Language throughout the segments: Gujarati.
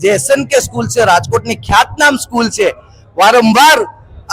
જે એસએન કે સ્કૂલ છે, રાજકોટની ખ્યાતનામ સ્કૂલ છે. વારંવાર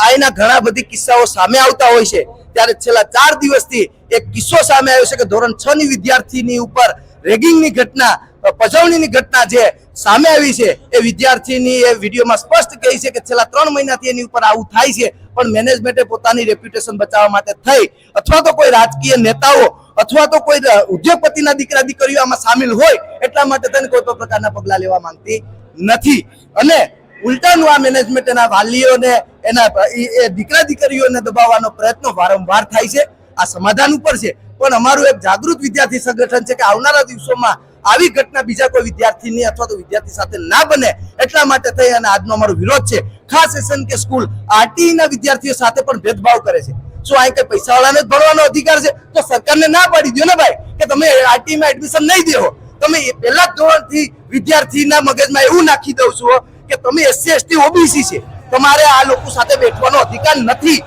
આના ઘણા બધી કિસ્સાઓ સામે આવતા હોય છે. ત્યારે છેલ્લા ચાર દિવસથી એક કિસ્સો સામે આવ્યો છે કે ધોરણ છ ની વિદ્યાર્થીની ઉપર રેગિંગની ઘટના, પજવણીની ઘટના જે સામે આવી છે, એ વિદ્યાર્થીની એ વિડીયોમાં સ્પષ્ટ કહી છે કે છેલ્લા ત્રણ મહિનાથી એની ઉપર આવું થાય છે. પણ મેનેજમેન્ટે પોતાની રેપ્યુટેશન બચાવવા માટે થઈ. અથવા તો કોઈ રાજકીય નેતાઓ અથવા તો કોઈ ઉદ્યોગપતિના દીકરા દીકરીઓ આમાં સામેલ હોય, એટલા માટે તેને કોઈ પણ પ્રકારના પગલા લેવા માંગતી નથી. અને ઉલટાનું આ મેનેજમેન્ટ એના વાલીઓને, એના એ- દીકરા દીકરીઓને દબાવવાનો પ્રયત્ન વારંવાર થાય છે. આ સમાધાન ઉપર છે. પણ અમારું એક જાગૃત વિદ્યાર્થી સંગઠન છે કે આવનારા દિવસોમાં આવી ઘટના બીજા કોઈ વિદ્યાર્થીની અથવા તો વિદ્યાર્થી સાથે ના બને, એટલા માટે થઈ અને આજનો અમારો વિરોધ છે. ખાસ એસન કે સ્કૂલ આરટીઈના વિદ્યાર્થીઓ સાથે પણ ભેદભાવ કરે છે. શું અહીં કઈ પૈસાવાળાને જ ભણવાનો અધિકાર છે, તો સરકારને ના પાડી દો ને ભાઈ, કે તમે આરટીમાં એડમિશન નહીં દેવો તમે પહેલા ધોરણથી વિદ્યાર્થીના મગજમાં એવું નાખી દઉં છું કે તમે એસસી, એસટી, ઓબીસી છે. તમારે આ લોકો સાથે બેઠવાનો અધિકાર નથી.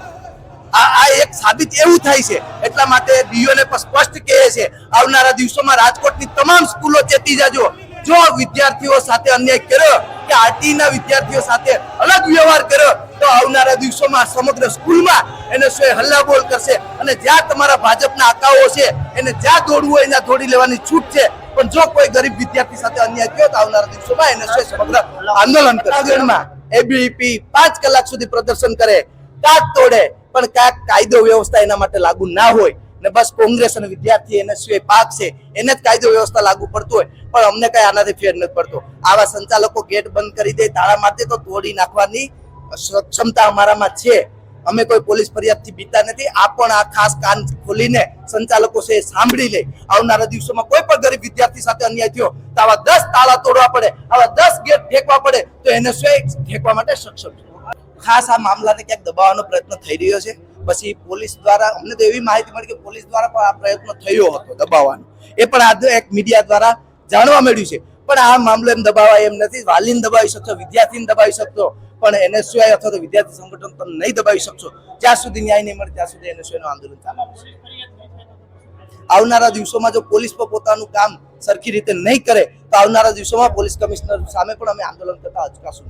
આ આ એક સાબિત એવું થાય છે, એટલા માટે ડીઓને પણ સ્પષ્ટ કહે છે, આવનારા દિવસોમાં રાજકોટની તમામ સ્કૂલો ચેતી જાજો. જો વિદ્યાર્થીઓ સાથે અન્યાય કર્યો, કે આરટીના વિદ્યાર્થીઓ સાથે અલગ વ્યવહાર કર્યો તો આવનારા દિવસોમાં સમગ્ર સ્કૂલમાં એને શું હલ્લાબોલ કરશે અને જ્યાં તમારા ભાજપના આકાઓ છે, એને જ્યાં દોડવું હોય ત્યાં દોડી લેવાની છૂટ છે. પણ જો કોઈ ગરીબ વિદ્યાર્થી સાથે અન્યાય થયો તો આવનારા દિવસોમાં એને શું સમગ્ર આંદોલન કરશે. એબીપી પાંચ કલાક સુધી પ્રદર્શન કરે, કાક તોડે, પણ કાક કાયદો વ્યવસ્થા એના માટે લાગુ ના હોય. ને બસ કોંગ્રેસ અને વિદ્યાર્થી એને સ્વે પાક છે, એને જ કાયદો વ્યવસ્થા લાગુ પડતું હોય. પણ અમને કઈ આનાથી ફેર નથી પડતો. આવા સંચાલકો ગેટ બંધ કરી દે, તાળા મારી તો તોડી નાખવાની ક્ષમતા અમારામાં છે. અમે કોઈ પોલીસ ફરિયાદથી બીતા નથી. આ પણ આ ખાસ કાન ખોલીને સંચાલકો છે સાંભળી લે. આવનારા દિવસોમાં કોઈ પણ ગરીબ વિદ્યાર્થી સાથે અન્યાય થયો તો આવા દસ તાળા તોડવા પડે, આવા દસ ગેટ ફેંકવા પડે, તો એને શું ફેંકવા માટે સક્ષમ છે. ખાસ આ મામલાને ક્યાંક દબાવવાનો પ્રયત્ન થઈ રહ્યો છે. પછી પોલીસ દ્વારા, અમને તો એવી માહિતી મળી કે પોલીસ દ્વારા પણ આ પ્રયત્ન થયો હતો દબાવવાનો. એ પણ આજે એક મીડિયા દ્વારા જાણવા મળ્યું છે. પણ આ મામલો એમ દબાવાય એમ નથી. વાલીને દબાવી શકશો, વિદ્યાર્થીને દબાવી શકશો. પણ એનએસયુઆઈ અથવા તો વિદ્યાર્થી સંગઠન તમે નહીં દબાવી શકશો. જ્યાં સુધી ન્યાય નહીં મળે, ત્યાં સુધી એનએસયુઆઈનું આંદોલન ચાલુ આવનારા દિવસોમાં જો પોલીસ પર પોતાનું કામ સરખી રીતે નહીં કરે, તો આવનારા દિવસોમાં પોલીસ કમિશનર સામે પણ અમે આંદોલન કરતા અચકાશું.